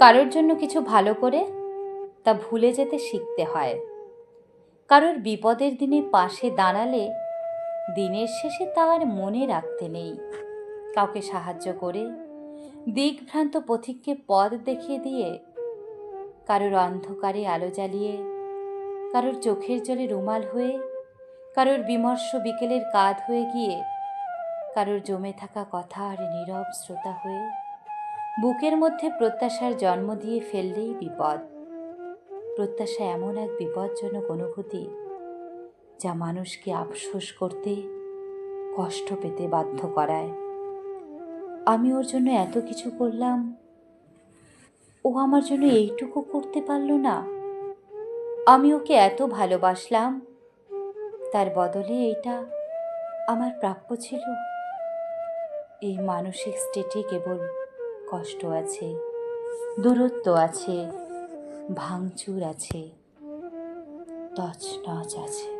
কারোর জন্য কিছু ভালো করে তা ভুলে যেতে শিখতে হয়। কারোর বিপদের দিনে পাশে দাঁড়ালে দিনের শেষে তা আর মনে রাখতে নেই। কাউকে সাহায্য করে, দিকভ্রান্ত পথিককে পথ দেখিয়ে দিয়ে কারোর অন্ধকারে আলো জ্বালিয়ে, কারোর চোখের জলে রুমাল হয়ে, কারোর বিমর্ষ বিকেলের কাঁধ হয়ে গিয়ে, কারোর জমে থাকা কথা আর নীরব শ্রোতা হয়ে বুকের মধ্যে প্রত্যাশার জন্ম দিয়ে ফেললেই বিপদ। প্রত্যাশা এমন এক বিপজ্জনক অনুভূতি যা মানুষকে আফসোস করতে, কষ্ট পেতে বাধ্য করায়। আমি ওর জন্য এত কিছু করলাম, ও আমার জন্য এইটুকু করতে পারল না। আমি ওকে এত ভালোবাসলাম, তার বদলে এইটা আমার প্রাপ্য ছিল। এই মানসিক স্টেটে কেবল কষ্ট আছে দূরত্ব আছে ভাঙচুর আছে তছনছ আছে।